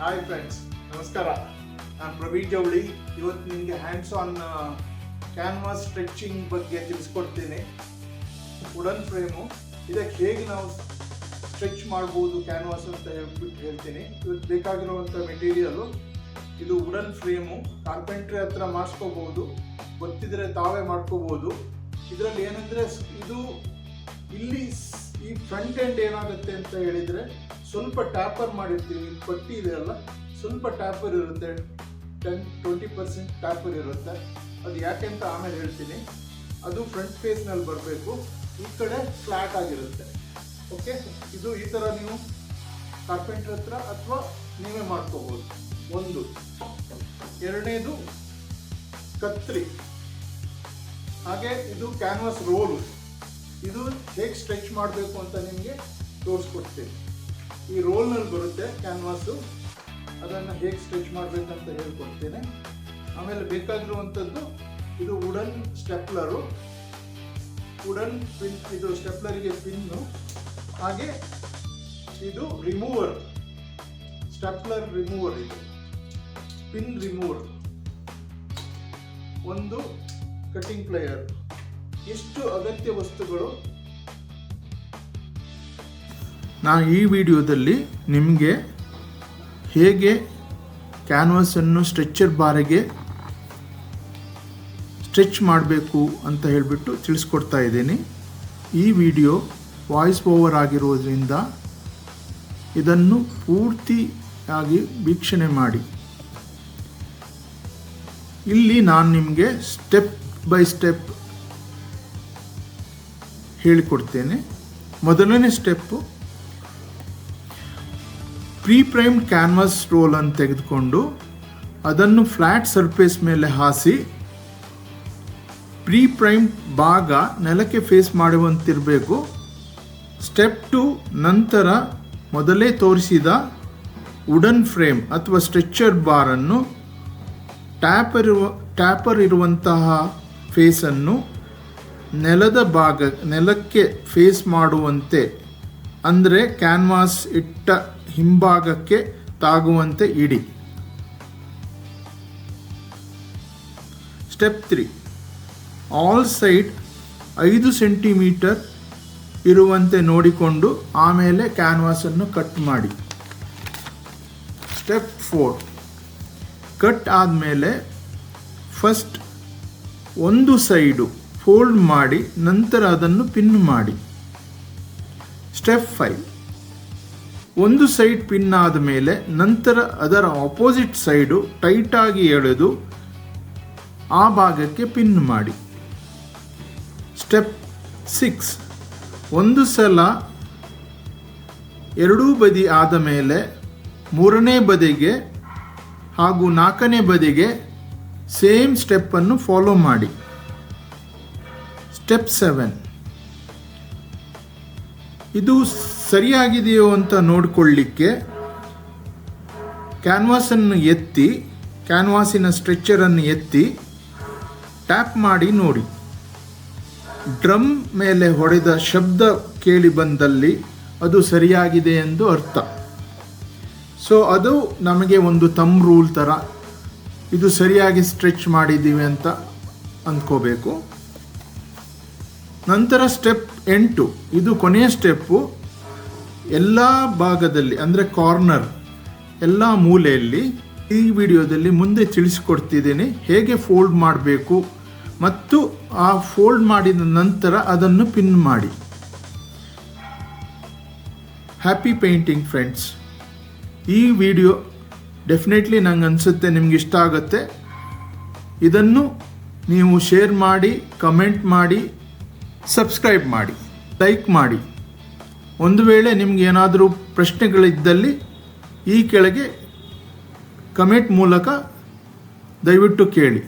Hi friends ನಮಸ್ಕಾರ. ನಾನು ಪ್ರವೀಣ್ ಜವಳಿ. ಇವತ್ತು ನಿಮಗೆ ಹ್ಯಾಂಡ್ಸ್ ಆನ್ ಕ್ಯಾನ್ವಾಸ್ ಸ್ಟ್ರೆಚಿಂಗ್ ಬಗ್ಗೆ ತಿಳಿಸ್ಕೊಡ್ತೀನಿ. ವುಡನ್ ಫ್ರೇಮು ಇದಕ್ಕೆ ಹೇಗೆ ನಾವು ಸ್ಟ್ರೆಚ್ ಮಾಡ್ಬೋದು ಕ್ಯಾನ್ವಾಸ್ ಅಂತ ಹೇಳ್ಬಿಟ್ಟು ಹೇಳ್ತೀನಿ. ಇವತ್ತು ಬೇಕಾಗಿರುವಂಥ ಮೆಟೀರಿಯಲು ಇದು ವುಡನ್ ಫ್ರೇಮು ಕಾರ್ಪೆಂಟ್ರಿ ಹತ್ರ ಮಾಡಿಸ್ಕೋಬೋದು. ಗೊತ್ತಿದ್ರೆ ತಾವೇ ಮಾಡ್ಕೋಬೋದು. ಇದರಲ್ಲಿ ಏನಂದರೆ, ಇದು ಇಲ್ಲಿ ಈ ಫ್ರಂಟ್ ಎಂಡ್ ಏನಾಗುತ್ತೆ ಅಂತ ಹೇಳಿದರೆ ಸ್ವಲ್ಪ ಟ್ಯಾಪರ್ ಮಾಡಿರ್ತೀವಿ, ಪಟ್ಟಿ ಇದೆ ಅಲ್ಲ? ಸ್ವಲ್ಪ ಟ್ಯಾಪರ್ ಇರುತ್ತೆ ಟೆನ್ ಟ್ವೆಂಟಿ ಪರ್ಸೆಂಟ್ ಟ್ಯಾಪರ್ ಇರುತ್ತೆ. ಅದು ಯಾಕೆ ಅಂತ ಆಮೇಲೆ ಹೇಳ್ತೀನಿ. ಅದು ಫ್ರಂಟ್ ಫೇಸ್ನಲ್ಲಿ ಬರಬೇಕು. ಈ ಕಡೆ ಫ್ಲ್ಯಾಟ್ ಆಗಿರುತ್ತೆ. ಓಕೆ ಇದು ಈ ಥರ ನೀವು ಕಾರ್ಪೆಂಟ್ರ್ ಹತ್ರ ಅಥವಾ ನೀವೇ ಮಾಡ್ಕೋಬೋದು. ಒಂದು. ಎರಡನೇದು ಕತ್ರಿ. ಹಾಗೆ ಇದು ಕ್ಯಾನ್ವಾಸ್ ರೋಲು ಇದು ಹೇಗೆ ಸ್ಟ್ರೆಚ್ ಮಾಡಬೇಕು ಅಂತ ನಿಮಗೆ ತೋರಿಸ್ಕೊಡ್ತೀನಿ. ಈ ರೋಲ್ನಲ್ಲಿ ಬರುತ್ತೆ ಕ್ಯಾನ್ವಾಸು. ಅದನ್ನು ಹೇಗೆ ಸ್ಟ್ರೆಚ್ ಮಾಡಬೇಕಂತ ಹೇಳ್ಕೊಡ್ತೇನೆ. ಆಮೇಲೆ ಬೇಕಾಗಿರುವಂಥದ್ದು ಇದು ವುಡನ್ ಸ್ಟೆಪ್ಲರು. ವುಡನ್ ಪಿನ್, ಇದು ಸ್ಟೆಪ್ಲರಿಗೆ ಪಿನ್ನು. ಹಾಗೆ ಇದು ರಿಮೂವರ್. ಸ್ಟೆಪ್ಲರ್ ರಿಮೂವರ್ ಇದು. Pin remover. ಒಂದು ಕಟಿಂಗ್ ಪ್ಲೇಯರ್. ಇಷ್ಟು ಅಗತ್ಯ ವಸ್ತುಗಳು ನಾನು ಈ ವಿಡಿಯೋದಲ್ಲಿ ನಿಮಗೆ ಹೇಗೆ ಕ್ಯಾನ್ವಸನ್ನು ಸ್ಟ್ರೆಚ್ಚರ್ ಬಾರಿಗೆ ಸ್ಟ್ರೆಚ್ ಮಾಡಬೇಕು ಅಂತ ಹೇಳಿಬಿಟ್ಟು ತಿಳಿಸ್ಕೊಡ್ತಾ ಇದ್ದೀನಿ. ಈ ವಿಡಿಯೋ ವಾಯ್ಸ್ ಓವರ್ ಆಗಿರೋದ್ರಿಂದ ಇದನ್ನು ಪೂರ್ತಿಯಾಗಿ ವೀಕ್ಷಣೆ ಮಾಡಿ. ಇಲ್ಲಿ ನಾನು ನಿಮಗೆ ಸ್ಟೆಪ್ ಬೈ ಸ್ಟೆಪ್ ಹೇಳಿಕೊಡ್ತೇನೆ. ಮೊದಲನೇ step pre primed canvas roll ಅನ್ನು ತೆಗೆದುಕೊಂಡು ಅದನ್ನು ಫ್ಲ್ಯಾಟ್ ಸರ್ಫೇಸ್ ಮೇಲೆ ಹಾಸಿ ಪ್ರೀ ಪ್ರೈಮ್ ಭಾಗ ನೆಲಕ್ಕೆ ಫೇಸ್ ಮಾಡುವಂತಿರಬೇಕು. ಸ್ಟೆಪ್ ಟು ನಂತರ ಮೊದಲೇ ತೋರಿಸಿದ ವುಡನ್ ಫ್ರೇಮ್ ಅಥವಾ ಸ್ಟ್ರೆಚ್ಚರ್ ಬಾರನ್ನು ಟ್ಯಾಪರ್ ಇರುವ ಟ್ಯಾಪರ್ ಇರುವಂತಹ ಫೇಸನ್ನು ನೆಲದ ಭಾಗ, ನೆಲಕ್ಕೆ ಫೇಸ್ ಮಾಡುವಂತೆ, ಅಂದರೆ ಕ್ಯಾನ್ವಾಸ್ ಇಟ್ಟ ಹಿಂಭಾಗಕ್ಕೆ ತಾಗುವಂತೆ ಇಡಿ. Step three. ಆಲ್ ಸೈಡ್ ಐದು ಸೆಂಟಿಮೀಟರ್ ಇರುವಂತೆ ನೋಡಿಕೊಂಡು ಆಮೇಲೆ ಕ್ಯಾನ್ವಾಸನ್ನು ಕಟ್ ಮಾಡಿ. Step four. ಕಟ್ ಆದಮೇಲೆ ಫಸ್ಟ್ ಒಂದು ಸೈಡು ಫೋಲ್ಡ್ ಮಾಡಿ, ನಂತರ ಅದನ್ನು ಪಿನ್ ಮಾಡಿ. Step five. ಒಂದು ಸೈಡ್ ಪಿನ್ ಆದ ಮೇಲೆ ನಂತರ ಅದರ ಆಪೋಸಿಟ್ ಸೈಡು ಟೈಟಾಗಿ ಎಳೆದು ಆ ಭಾಗಕ್ಕೆ ಪಿನ್ ಮಾಡಿ. ಸ್ಟೆಪ್ ಸಿಕ್ಸ್ ಒಂದು ಸಲ ಎರಡೂ ಬದಿ ಆದ ಮೇಲೆ ಮೂರನೇ ಬದಿಗೆ ಹಾಗೂ ನಾಲ್ಕನೇ ಬದಿಗೆ ಸೇಮ್ ಸ್ಟೆಪ್ಪನ್ನು ಫಾಲೋ ಮಾಡಿ. ಸ್ಟೆಪ್ ಸೆವೆನ್ ಇದು ಸರಿಯಾಗಿದೆಯೋ ಅಂತ ನೋಡಿಕೊಳ್ಳಿಕ್ಕೆ ಕ್ಯಾನ್ವಾಸನ್ನು ಎತ್ತಿ, ಕ್ಯಾನ್ವಾಸಿನ ಸ್ಟ್ರೆಚ್ಚರನ್ನು ಎತ್ತಿ ಟ್ಯಾಪ್ ಮಾಡಿ ನೋಡಿ. ಡ್ರಮ್ ಮೇಲೆ ಹೊಡೆದ ಶಬ್ದ ಕೇಳಿ ಬಂದಲ್ಲಿ ಅದು ಸರಿಯಾಗಿದೆ ಎಂದು ಅರ್ಥ. ಸೊ ಅದು ನಮಗೆ ಒಂದು ತಮ್ ರೂಲ್ ಥರ ಇದು ಸರಿಯಾಗಿ ಸ್ಟ್ರೆಚ್ ಮಾಡಿದ್ದೀವಿ ಅಂತ ಅಂದ್ಕೋಬೇಕು. ನಂತರ ಸ್ಟೆಪ್ ಎಂಟು, ಇದು ಕೊನೆಯ ಸ್ಟೆಪ್ಪು ಎಲ್ಲ ಭಾಗದಲ್ಲಿ, ಅಂದರೆ ಕಾರ್ನರ್ ಎಲ್ಲ ಮೂಲೆಯಲ್ಲಿ ಈ ವಿಡಿಯೋದಲ್ಲಿ ಮುಂದೆ ತಿಳಿಸಿಕೊಡ್ತಿದ್ದೇನೆ. ಹೇಗೆ ಫೋಲ್ಡ್ ಮಾಡಬೇಕು ಮತ್ತು ಆ ಫೋಲ್ಡ್ ಮಾಡಿದ ನಂತರ ಅದನ್ನು ಪಿನ್ ಮಾಡಿ. ಹ್ಯಾಪಿ ಪೇಂಟಿಂಗ್ ಫ್ರೆಂಡ್ಸ್ ಈ ವಿಡಿಯೋ ಡೆಫಿನೆಟ್ಲಿ ನಂಗೆ ಅನಿಸುತ್ತೆ, ನಿಮ್ಗೆ ಇಷ್ಟ ಆಗುತ್ತೆ. ಇದನ್ನು ನೀವು ಶೇರ್ ಮಾಡಿ ಕಮೆಂಟ್ ಮಾಡಿ ಸಬ್ಸ್ಕ್ರೈಬ್ ಮಾಡಿ ಲೈಕ್ ಮಾಡಿ. ಒಂದು ವೇಳೆ ನಿಮ್ಗೆ ಏನಾದರೂ ಪ್ರಶ್ನೆಗಳಿದ್ದಲ್ಲಿ ಈ ಕೆಳಗೆ ಕಮೆಂಟ್ ಮೂಲಕ ದಯವಿಟ್ಟು ಕೇಳಿ.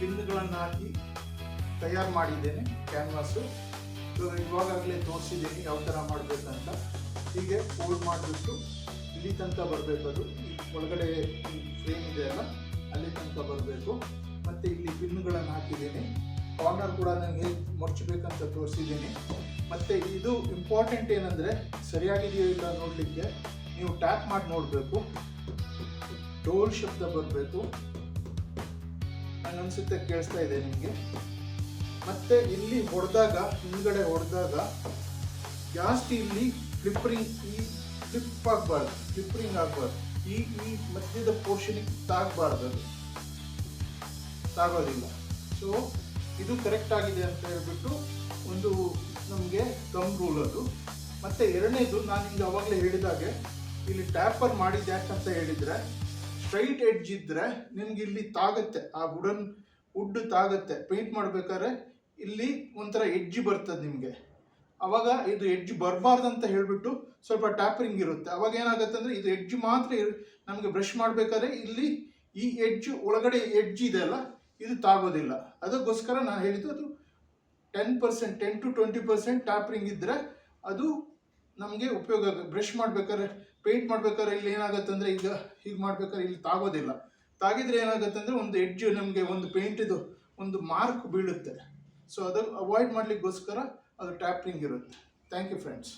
ಪಿನ್ಗಳನ್ನು ಹಾಕಿ ತಯಾರು ಮಾಡಿದ್ದೇನೆ, ಕ್ಯಾನ್ವಾಸು. ಇವಾಗ ಇವಾಗಲೇ ತೋರಿಸಿದ್ದೀನಿ ಯಾವ ಥರ ಮಾಡಬೇಕಂತ. ಹೀಗೆ ಫೋಲ್ಡ್ ಮಾಡಿಬಿಟ್ಟು ಇಲ್ಲಿ ತನಕ ಬರಬೇಕು ಅದು. ಒಳಗಡೆ ಫ್ರೇಮ್ ಇದೆ ಅಲ್ಲ, ಅಲ್ಲಿ ತನಕ ಬರಬೇಕು. ಮತ್ತು ಇಲ್ಲಿ ಪಿನ್ಗಳನ್ನು ಹಾಕಿದ್ದೀನಿ. ಕಾರ್ನರ್ ಕೂಡ ನನಗೆ ಮುಚ್ಚಬೇಕಂತ ತೋರಿಸಿದ್ದೀನಿ. ಮತ್ತು ಇದು ಇಂಪಾರ್ಟೆಂಟ್ ಏನಂದರೆ, ಸರಿಯಾಗಿದೆಯೋ ಇಲ್ಲ ನೋಡಲಿಕ್ಕೆ ನೀವು ಟ್ಯಾಪ್ ಮಾಡಿ ನೋಡಬೇಕು. ಡೋಲ್ ಶಬ್ದ ಬರಬೇಕು. ಅನ್ಸುತ್ತೆ ಕೇಳಿಸ್ತಾ ಇದೆ ನಿಮಗೆ. ಮತ್ತೆ ಇಲ್ಲಿ ಹೊಡೆದಾಗ, ಹಿಂದ್ಗಡೆ ಹೊಡೆದಾಗ, ಜಾಸ್ತಿ ಇಲ್ಲಿ ಕ್ಲಿಪ್ಪರಿಂಗ್ ಈ ಫ್ಲಿಪ್ ಆಗಬಾರ್ದು ಕ್ಲಿಪ್ಪರಿಂಗ್ ಆಗಬಾರ್ದು. ಈ ಈ ಮಧ್ಯದ ಪೋರ್ಷನಿಗೆ ತಾಗಬಾರ್ದು ಅದು. ತಾಗೋದಿಲ್ಲ. ಸೊ ಇದು ಕರೆಕ್ಟ್ ಆಗಿದೆ ಅಂತ ಹೇಳ್ಬಿಟ್ಟು ಒಂದು ನಮಗೆ ಕಮ್ ರೂಲ್ ಅದು. ಮತ್ತೆ ಎರಡನೇದು ನಾನು ನಿಮ್ಗೆ ಅವಾಗಲೇ ಹೇಳಿದಾಗೆ, ಇಲ್ಲಿ ಟ್ಯಾಪರ್ ಮಾಡಿದ್ದು ಯಾಕಂತ ಹೇಳಿದ್ರೆ ಸ್ಟ್ರೈಟ್ ಎಡ್ಜ್ ಇದ್ದರೆ ನಿಮ್ಗೆ ಇಲ್ಲಿ ತಾಗತ್ತೆ, ಆ ವುಡನ್ ವುಡ್ ತಾಗತ್ತೆ. ಪೇಂಟ್ ಮಾಡ್ಬೇಕಾದ್ರೆ ಇಲ್ಲಿ ಒಂಥರ ಎಡ್ಜ್ ಬರ್ತದೆ ನಿಮಗೆ. ಅವಾಗ ಇದು ಎಡ್ಜ್ ಬರಬಾರ್ದು ಅಂತ ಹೇಳ್ಬಿಟ್ಟು ಸ್ವಲ್ಪ ಟ್ಯಾಪರಿಂಗ್ ಇರುತ್ತೆ. ಅವಾಗ ಏನಾಗುತ್ತೆ ಅಂದ್ರೆ ಇದು ಎಡ್ಜ್ ಮಾತ್ರ ನಮಗೆ ಬ್ರಷ್ ಮಾಡಬೇಕಾದ್ರೆ ಇಲ್ಲಿ ಈ ಎಡ್ಜ್ ಒಳಗಡೆ ಎಡ್ಜ್ ಇದೆ ಅಲ್ಲ, ಇದು ತಾಗೋದಿಲ್ಲ. ಅದಕ್ಕೋಸ್ಕರ ನಾನು ಹೇಳಿದ್ದು ಅದು ten percent ten to twenty percent tapering ಇದ್ದರೆ ಅದು ನಮಗೆ ಉಪಯೋಗ ಬ್ರಷ್ ಮಾಡ್ಬೇಕಾದ್ರೆ, ಪೇಂಟ್ ಮಾಡ್ಬೇಕಾದ್ರೆ ಇಲ್ಲಿ ಏನಾಗುತ್ತೆ ಅಂದರೆ ಈಗ ಹೀಗೆ ಮಾಡ್ಬೇಕಾದ್ರೆ ಇಲ್ಲಿ ತಾಗೋದಿಲ್ಲ. ತಾಗಿದ್ರೆ ಏನಾಗುತ್ತೆ ಅಂದರೆ ಒಂದು ಎಡ್ಜ್ ನಮಗೆ ಒಂದು ಪೇಂಟಿದು ಒಂದು ಮಾರ್ಕ್ ಬೀಳುತ್ತೆ. ಸೊ ಅದು ಅವಾಯ್ಡ್ ಮಾಡಲಿಕ್ಕೋಸ್ಕರ ಅದು ಟ್ಯಾಪ್ಲಿಂಗ್ ಇರುತ್ತೆ. Thank you friends